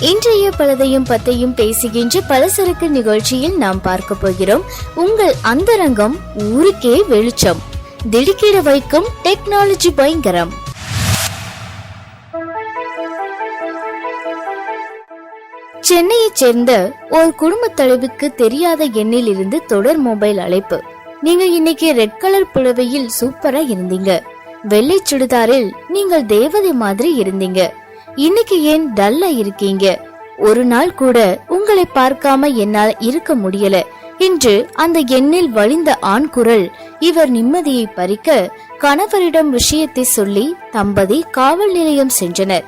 இன்றைய பலதையும் பத்தையும் பேசுகின்ற பலசரக்கு நிகழ்ச்சியில் நாம் பார்க்க போகிறோம். உங்கள் அந்தரங்கம் ஊருக்கே வெளிச்சம். திடுக்கிட வைக்கும் டெக்னாலஜி பயங்கரம். சென்னையைச் சேர்ந்த ஒரு குடும்பத் தலைவிக்கு தெரியாத எண்ணில் இருந்து தொடர் மொபைல் அழைப்பு. நீங்க இன்னைக்கு ரெட் கலர் புடவையில் சூப்பரா இருந்தீங்க. வெள்ளை சுடிதாரில் நீங்கள் தேவதை மாதிரி இருந்தீங்க. இன்னைக்கு ஏன் டல்லா இருக்கீங்க? ஒரு நாள் கூட உங்களை பார்க்காம என்னால் இருக்க முடியல. என்று அந்த எண்ணில் வழிந்த ஆண் குரல் இவர் நிம்மதியை பறிக்க கணவரிடம் விஷயத்தை சொல்லி தம்பதி காவல் நிலையம் சென்றனர்.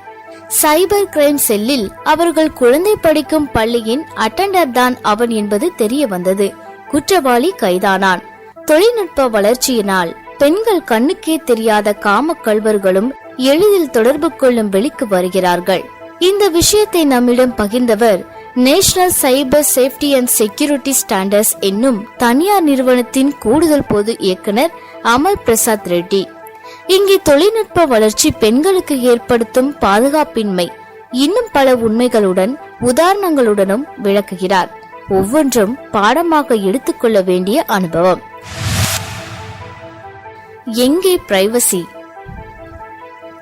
சைபர் கிரைம் செல்லில் அவர்கள் குழந்தை படிக்கும் பள்ளியின் அட்டண்டர் தான் அவன் என்பது தெரிய வந்தது. குற்றவாளி கைதானான். தொழில்நுட்ப வளர்ச்சியினால் பெண்கள் கண்ணுக்கே தெரியாத காம கல்வர்களும் எளிதில் தொடர்பு கொள்ளும் வெளிக்கு வருகிறார்கள். இந்த விஷயத்தை நம்மிடம் பகிர்ந்தவர் national cyber safety and security standards என்னும் தனியார் நிறுவனத்தின் கூடுதல் பொது இயக்குனர் அமல் பிரசாத் ரெட்டி. இங்கே தொழில்நுட்ப வளர்ச்சி பெண்களுக்கு ஏற்படுத்தும் பாதுகாப்பின்மை இன்னும் பல உண்மைகளுடன் உதாரணங்களுடனும் விளக்குகிறார். ஒவ்வொன்றும் பாடமாக எடுத்துக்கொள்ள வேண்டிய அனுபவம். எங்கே பிரைவசி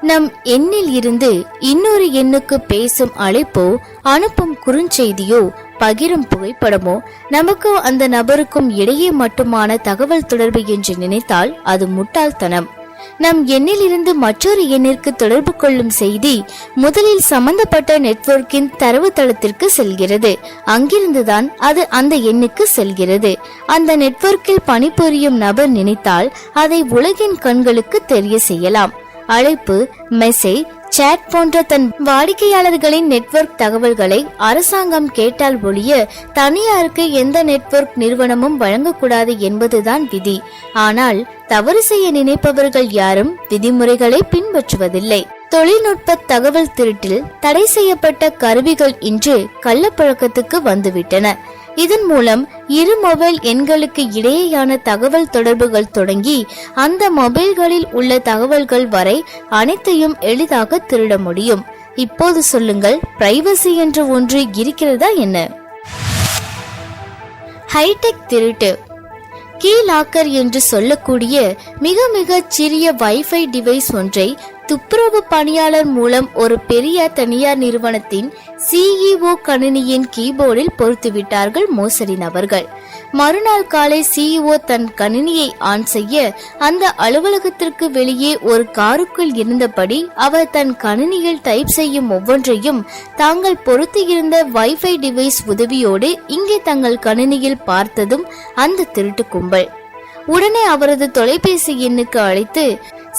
நம் எண்ணில் இருந்து இன்னொரு எண்ணுக்கு பேசும் அழைப்போ அனுப்பும் குறுஞ்செய்தியோ பகிரும் புகைப்படமோ நமக்கும் அந்த நபருக்கும் இடையே மட்டுமான தகவல் தொடர்பு என்று நினைத்தால் அது முட்டாள்தனம். நம் எண்ணில் இருந்து மற்றொரு எண்ணிற்கு தொடர்பு கொள்ளும் செய்தி முதலில் சம்பந்தப்பட்ட நெட்வொர்க்கின் தரவுத்தளத்திற்கு செல்கிறது. அங்கிருந்துதான் அது அந்த எண்ணுக்கு செல்கிறது. அந்த நெட்வொர்க்கில் பணிபுரியும் நபர் நினைத்தால் அதை உலகின் கண்களுக்கு தெரிய செய்யலாம். அழைப்பு மெசேஜ் சேட் போன்ற தன் வாடிக்கையாளர்களின் நெட்வொர்க் தகவல்களை அரசாங்கம் கேட்டால் ஒழிய தனியாருக்கு எந்த நெட்வொர்க் நிறுவனமும் வழங்கக்கூடாது என்பதுதான் விதி. ஆனால் தவறு செய்ய நினைப்பவர்கள் யாரும் விதிமுறைகளை பின்பற்றுவதில்லை. தொழில்நுட்ப தகவல் திருட்டில் தடை செய்யப்பட்ட கருவிகள் இன்று கள்ளப்பழக்கத்துக்கு வந்துவிட்டன. இதன் மூலம் இரு மொபைல் எண்களுக்கு இடையேயான தகவல் தொடர்புகள் தொடங்கி அந்த மொபைல்களில் உள்ள தகவல்கள் வரை அனைத்தையும் எளிதாக திருட முடியும். இப்போது சொல்லுங்கள் பிரைவசி என்ற ஒன்று இருக்கிறதா என்ன? ஹைடெக் திருட்டு. கீ லாக்கர் என்று சொல்லக்கூடிய மிக மிக சிறிய வைஃபை டிவைஸ் ஒன்றை துப்புரவு பணியாளர் மூலம் ஒரு பெரிய தனியார் நிறுவனத்தின் சிஇஓ கணினியின் கீபோர்டில் பொறுத்துவிட்டார்கள் மோசடி நபர்கள். மறுநாள் காலை சிஇஓ தன் கணினியை ஆன் செய்ய அந்த அலுவலகத்திற்கு வெளியே ஒரு காருக்குள் இருந்தபடி அவர் தன் கணினியில் டைப் செய்யும் ஒவ்வொன்றையும் தாங்கள் பொருத்தியிருந்த வைஃபை டிவைஸ் உதவியோடு இங்கே தங்கள் கணினியில் பார்த்ததும் அந்த திருட்டு கும்பல். உடனே அவரது தொலைபேசி எண்ணுக்கு அழைத்து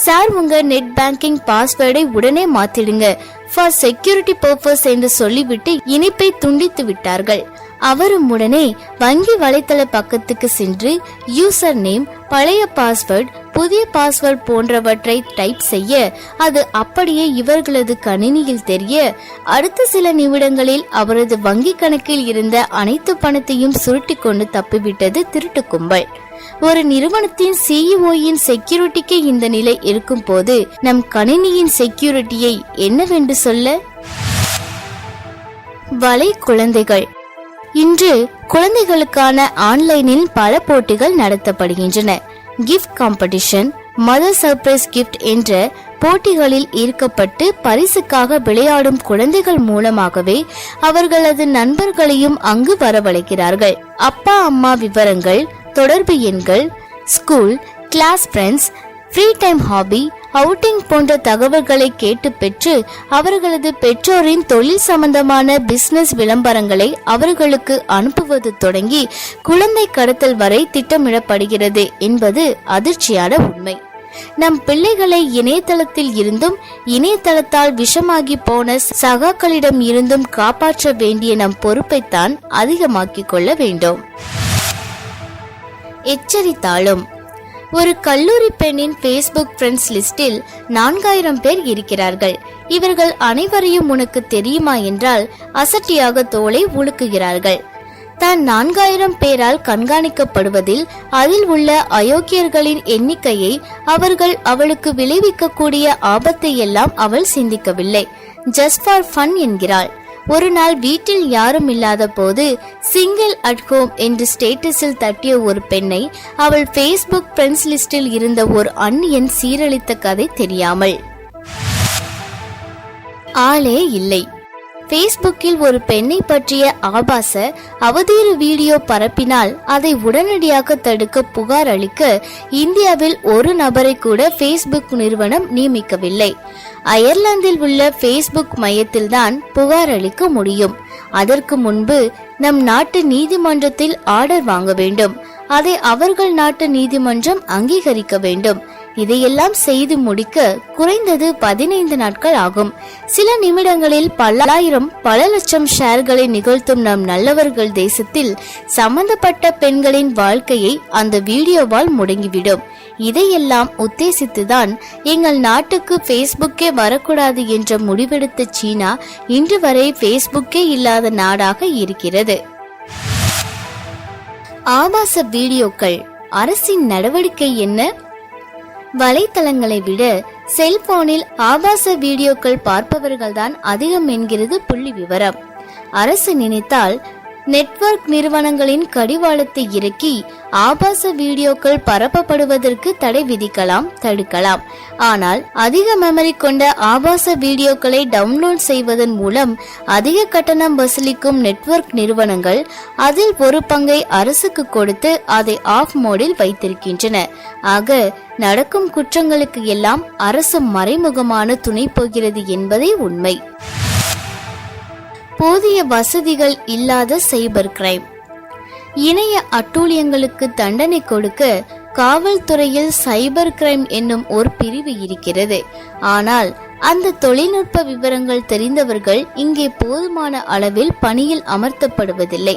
சார் உங்க நெட் பேங்கிங் பாஸ்வேர்டை உடனே மாத்திடுங்க. ஃபார் செக்யூரிட்டி பர்பஸ் என்று சொல்லிவிட்டு இணைப்பை துண்டித்து விட்டார்கள். அவரும் உடனே வங்கி வலைத்தள பக்கத்துக்கு சென்று யூசர் நேம் பழைய பாஸ்வேர்ட் புதிய பாஸ்வேர்ட் போன்றவற்றை டைப் செய்ய அது அப்படியே இவர்களது கணினியில் தெரிய அடுத்த சில நிமிடங்களில் அவரது வங்கி கணக்கில் இருந்த அனைத்து பணத்தையும் சுருட்டி கொண்டு தப்பிவிட்டது திருட்டு கும்பல் ஒரு நிறுவனத்தின் சிஇஓயின் செக்யூரிட்டிக்கு இந்த நிலை இருக்கும் போது நம் கணினியின் செக்யூரிட்டியை என்னவென்று சொல்ல? வலை குழந்தைகள். இன்று குழந்தைகளுக்கான ஆன்லைனில் பல போட்டிகள் நடத்தப்படுகின்றன. Gift competition mother surprise gift என்ற போட்டிகளில் ஈர்க்கப்பட்டு பரிசுக்காக விளையாடும் குழந்தைகள் மூலமாகவே அவர்களது நண்பர்களையும் அங்கு வரவழைக்கிறார்கள். அப்பா அம்மா விவரங்கள் தொடர்பு எண்கள் school class friends free time hobby outing போன்ற தகவல்களை கேட்டு பெற்று அவர்களது பெற்றோரின் தொழில் சம்பந்தமான பிசினஸ் விளம்பரங்களை அவர்களுக்கு அனுப்புவது தொடங்கி குழந்தை கடத்தல் வரை திட்டமிடப்படுகிறது என்பது அதிர்ச்சியான உண்மை. நம் பிள்ளைகளை இணையதளத்தில் இருந்தும் இணையதளத்தால் விஷமாகி போன சகாக்களிடம் இருந்தும் காப்பாற்ற வேண்டிய நம் பொறுப்பைத்தான் அதிகமாக்கிக் கொள்ள வேண்டும். எச்சரித்தாலும் ஒரு கல்லூரி பெண்ணின் ஃபேஸ்புக் ஃப்ரெண்ட்ஸ் லிஸ்டில் நான்காயிரம் பேர் இருக்கிறார்கள். இவர்கள் அனைவரையும் உனக்கு தெரியுமா என்றால் அசட்டியாக தோலை உழுக்குகிறார்கள் தான் நான்காயிரம் பேரால் கண்காணிக்கப்படுவதில் அதில் உள்ள அயோக்கியர்களின் எண்ணிக்கையை அவர்கள் அவளுக்கு விளைவிக்கக்கூடிய ஆபத்தை எல்லாம் அவள் சிந்திக்கவில்லை. ஜஸ்ட் ஃபார் ஃபன் என்கிறாள். ஒரு நாள் வீட்டில் யாரும் இல்லாத போது சிங்கிள் அட் ஹோம் என்று ஸ்டேட்டஸில் தட்டிய ஒரு பெண்ணை அவள் ஃபேஸ்புக் ஃப்ரெண்ட்ஸ் லிஸ்டில் இருந்த ஒரு அந்நியன் சீரழித்த கதை தெரியாமல். ஆளே இல்லை. ஃபேஸ்புக்கில் ஒரு பெண்ணை பற்றிய ஆபாச அவதீறு வீடியோ பரப்பினால் அதை உடனடியாக தடுக்க புகார் அளிக்க இந்தியாவில் ஒரு நபரை கூட ஃபேஸ்புக் நிறுவனம் நியமிக்கவில்லை. அயர்லாந்தில் உள்ள ஃபேஸ்புக் மையத்தில்தான் புகார் அளிக்க முடியும். அதற்கு முன்பு நம் நாட்டு நீதிமன்றத்தில் ஆர்டர் வாங்க வேண்டும். அதை அவர்கள் நாட்டு நீதிமன்றம் அங்கீகரிக்க வேண்டும். இதையெல்லாம் செய்து முடிக்க குறைந்தது பதினைந்து நாட்கள் ஆகும். சில நிமிடங்களில் பல்லாயிரம் பல லட்சம் ஷேர்களை நிகழ்த்தும் நம் நல்லவர்கள் தேசத்தில் சம்பந்தப்பட்ட பெண்களின் வாழ்க்கையை அந்த வீடியோவால் முடங்கிவிடும். இதையெல்லாம் உத்தேசித்துதான் எங்கள் நாட்டுக்கு ஃபேஸ்புக்கே வரக்கூடாது என்ற முடிவெடுத்த சீனா இன்று வரை ஃபேஸ்புக்கே இல்லாத நாடாக இருக்கிறது. ஆபாச வீடியோக்கள் அரசின் நடவடிக்கை என்ன? வலைத்தளங்களை விட செல்போனில் ஆபாச வீடியோக்கள் பார்ப்பவர்கள்தான் அதிகம் என்கிறது புள்ளி விவரம். அரசு நினைத்தால் நெட்வொர்க் நிறுவனங்களின் கடிவாளத்தை இறக்கி ஆபாச வீடியோக்கள் பரப்பப்படுவதற்கு தடை விதிக்கலாம் தடுக்கலாம். ஆனால் அதிக மெமரி கொண்ட ஆபாச வீடியோக்களை டவுன்லோட் செய்வதன் மூலம் அதிக கட்டணம் வசூலிக்கும் நெட்வொர்க் நிறுவனங்கள் அதில் ஒரு பங்கை அரசுக்கு கொடுத்து அதை ஆஃப் மோடில் வைத்திருக்கின்றன. ஆக நடக்கும் குற்றங்களுக்கு எல்லாம் அரசு மறைமுகமான துணை போகிறது என்பதே உண்மை. போதிய வசதிகள் இல்லாத சைபர் கிரைம். இணைய அட்டூழியங்களுக்கு தண்டனை கொடுக்க காவல்துறையில் சைபர் கிரைம் என்னும் ஒரு பிரிவு இருக்கிறது. ஆனால் அந்த தொழில்நுட்ப விவரங்கள் தெரிந்தவர்கள் இங்கே போதுமான அளவில் பணியில் அமர்த்தப்படுவதில்லை.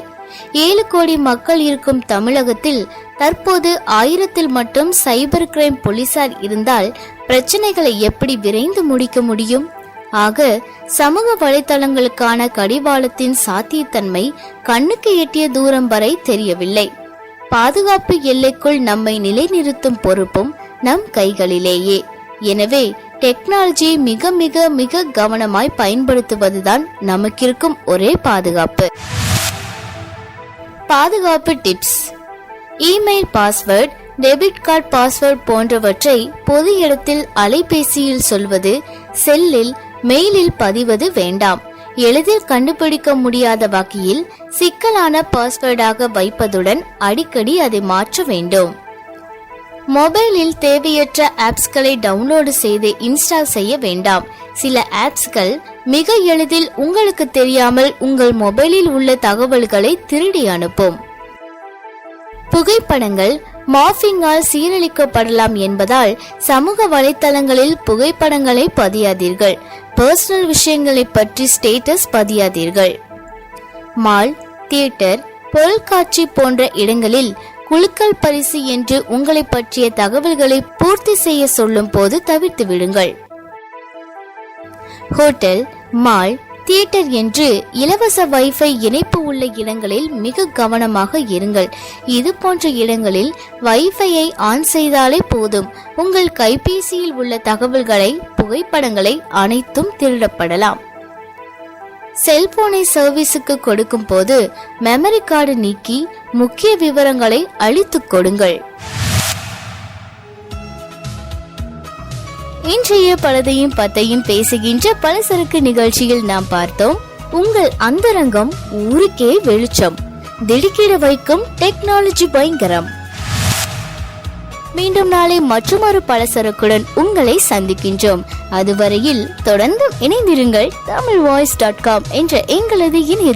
ஏழு கோடி மக்கள் இருக்கும் தமிழகத்தில் தற்போது ஆயிரத்தில் மட்டும் சைபர் கிரைம் போலீசார் இருந்தால் பிரச்சனைகளை எப்படி விரைந்து முடிக்க முடியும்? ஆக சமூக வலைதளங்களுக்கான கடிவாளத்தின் சாத்தியத்தன்மை கண்ணுக்கு எட்டிய தூரம் வரை தெரியவில்லை. பாதுகாப்பு எல்லைக்குள் நம்மை நிலைநிறுத்தும் பொறுப்பும் நம் கைகளிலேயே. எனவே டெக்னாலஜி மிக மிக மிக கவனமாய் பயன்படுத்துவதுதான் நமக்கிருக்கும் ஒரே பாதுகாப்பு. பாதுகாப்பு tips. Email password debit card password போன்றவற்றை பொது இடத்தில் அலைபேசியில் சொல்வது செல்லில் மெயிலில் பதிவது வேண்டாம். எளிதில் கண்டுபிடிக்க முடியாத வகையில் சிக்கலான பாஸ்வேர்டாக வைப்பதுடன் அடிக்கடி அதை மாற்ற வேண்டும். மொபைலில் தேவையற்ற ஆப்ஸ்களை டவுன்லோடு செய்து இன்ஸ்டால் செய்ய வேண்டாம். சில ஆப்ஸ்கள் மிக எளிதில் உங்களுக்கு தெரியாமல் உங்கள் மொபைலில் உள்ள தகவல்களை திருடி அனுப்பும். புகைப்படங்கள் மாஃபிங்கால் சீரழிக்கப்படலாம் என்பதால் சமூக வலைத்தளங்களில் புகைப்படங்களை பதியாதீர்கள். பர்சனல் விஷயங்களை பற்றி ஸ்டேட்டஸ் பதியாதீர்கள். மால் தியேட்டர் பொருட்காட்சி போன்ற இடங்களில் குலுக்கல் பரிசு என்று உங்களை பற்றிய தகவல்களை பூர்த்தி செய்ய சொல்லும் போது தவிர்த்து விடுங்கள். ஹோட்டல் மால் தியேட்டர் என்று இலவச வைஃபை இணைப்பு உள்ள இடங்களில் மிக கவனமாக இருங்கள். இது போன்ற இடங்களில் வைஃபையை ஆன் செய்தாலே போதும். உங்கள் கைபேசியில் உள்ள தகவல்களை புகைப்படங்களை அனைத்தும் திருடப்படலாம். செல்போனை சர்வீஸுக்கு கொடுக்கும் போது மெமரி கார்டு நீக்கி முக்கிய விவரங்களை அழித்துக் கொடுங்கள். இன்றைய பலதையும் பத்தையும் பேசுகின்ற பலசரக்கு நிகழ்ச்சியில் நாம் பார்த்தோம். உங்கள் அந்தரங்கம் ஊருக்கே வெளிச்சம். திடுக்கிட வைக்கும் டெக்னாலஜி பயங்கரம். மீண்டும் நாளை மற்றொரு பலசரக்குடன் உங்களை சந்திக்கின்றோம். அதுவரையில் தொடர்ந்தும் இணைந்திருங்கள் தமிழ் வாய்ஸ் டாட் காம் என்ற எங்களது இணைய